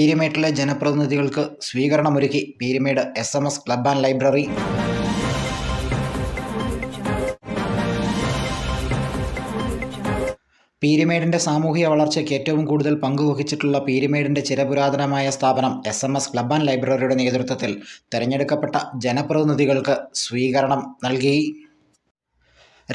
പീരിമേട്ടിലെ ജനപ്രതിനിധികൾക്ക് സ്വീകരണമൊരുക്കി. Peermade S M S club and library പീരിമേടിന്റെ സാമൂഹിക വളർച്ചയ്ക്ക് ഏറ്റവും കൂടുതൽ പങ്കുവഹിച്ചിട്ടുള്ള പീരിമേടിന്റെ ചിരപുരാതനമായ സ്ഥാപനം S M S club and ലൈബ്രറിയുടെ നേതൃത്വത്തിൽ തെരഞ്ഞെടുക്കപ്പെട്ട ജനപ്രതിനിധികൾക്ക് സ്വീകരണം നൽകി.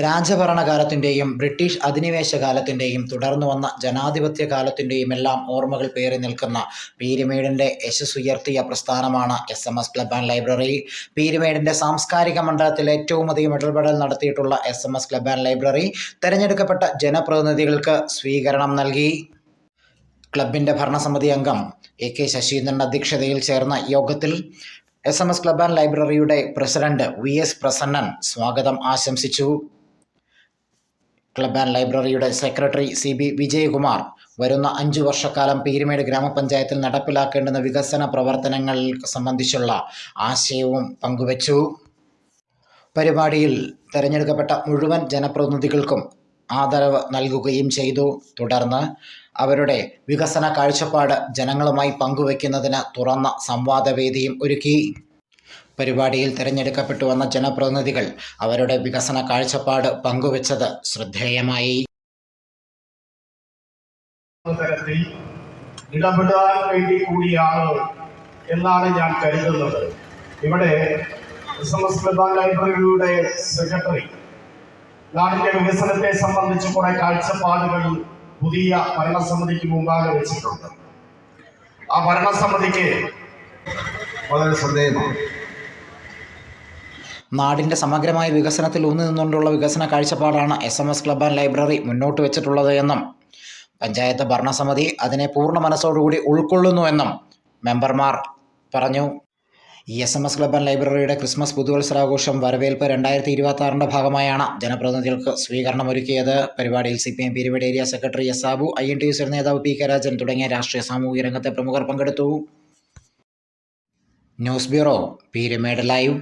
രാജഭരണകാലത്തിന്റെയും ബ്രിട്ടീഷ് അധിനിവേശ കാലത്തിന്റെയും തുടർന്നു വന്ന ജനാധിപത്യ കാലത്തിന്റെയും എല്ലാം ഓർമ്മകൾ പേറി നിൽക്കുന്ന പീരുമേടിന്റെ യശസ്സുയർത്തിയ പ്രസ്ഥാനമാണ് S M S club and library പീരുമേടിന്റെ സാംസ്കാരിക മണ്ഡലത്തിൽ ഏറ്റവും അധികം ഇടപെടൽ നടത്തിയിട്ടുള്ള S M S club and library തെരഞ്ഞെടുക്കപ്പെട്ട ജനപ്രതിനിധികൾക്ക് സ്വീകരണം നൽകി. ക്ലബിന്റെ ഭരണസമിതി അംഗം എ കെ ശശീന്ദ്രന്റെ അധ്യക്ഷതയിൽ ചേർന്ന യോഗത്തിൽ S M S club and ലൈബ്രറിയുടെ പ്രസിഡന്റ് വി എസ് പ്രസന്നൻ സ്വാഗതം ആശംസിച്ചു. ക്ലബ് ആൻഡ് ലൈബ്രറിയുടെ സെക്രട്ടറി സി ബി വിജയകുമാർ വരുന്ന അഞ്ചു വർഷക്കാലം പീരുമേട് ഗ്രാമപഞ്ചായത്തിൽ നടപ്പിലാക്കേണ്ടുന്ന വികസന പ്രവർത്തനങ്ങൾ സംബന്ധിച്ചുള്ള ആശയവും പങ്കുവച്ചു. പരിപാടിയിൽ തെരഞ്ഞെടുക്കപ്പെട്ട മുഴുവൻ ജനപ്രതിനിധികൾക്കും ആദരവ് നൽകുകയും ചെയ്തു. തുടർന്ന് അവരുടെ വികസന കാഴ്ചപ്പാട് ജനങ്ങളുമായി പങ്കുവയ്ക്കുന്നതിന് തുറന്ന സംവാദവേദിയും ഒരുക്കി. പരിപാടിയിൽ തിരഞ്ഞെടുക്കപ്പെട്ടു വന്ന ജനപ്രതിനിധികൾ അവരുടെ വികസന കാഴ്ചപ്പാട് പങ്കുവച്ചത് ശ്രദ്ധേയമായി. ഇടപെടാൻ വേണ്ടി കൂടിയാണ് എന്നാണ് ഞാൻ കരുതുന്നത്. ഇവിടെ എസ് എം ലൈബ്രറിയുടെ സെക്രട്ടറി നാടിന്റെ വികസനത്തെ സംബന്ധിച്ച് കുറെ കാഴ്ചപ്പാടുകൾ പുതിയ ഭരണസമിതിക്ക് മുമ്പാകെ വെച്ചിട്ടുണ്ട്. ആ ഭരണസമിതിക്ക് വളരെ ശ്രദ്ധേയമാണ്. നാടിന്റെ സമഗ്രമായ വികസനത്തിൽ ഊന്നി നിന്നുകൊണ്ടുള്ള വികസന കാഴ്ചപ്പാടാണ് S M S club and library മുന്നോട്ട് വെച്ചിട്ടുള്ളത് എന്നും പഞ്ചായത്ത് ഭരണസമിതി അതിനെ പൂർണ മനസ്സോടുകൂടി ഉൾക്കൊള്ളുന്നുവെന്നും മെമ്പർമാർ പറഞ്ഞു. ഈ S M S club and ലൈബ്രറിയുടെ ക്രിസ്മസ് പുതുവത്സരാഘോഷം വരവേൽപ്പ് രണ്ടായിരത്തി ഇരുപത്തി ആറിന്റെ ഭാഗമായാണ് ജനപ്രതിനിധികൾക്ക് സ്വീകരണം ഒരുക്കിയത് പരിപാടിയിൽ C P M Peermade area secretary S Abu I N T U നേതാവ് പി കെ രാജൻ തുടങ്ങിയ രാഷ്ട്രീയ സാമൂഹിക രംഗത്തെ പ്രമുഖർ പങ്കെടുത്തു. News bureau Peermade live.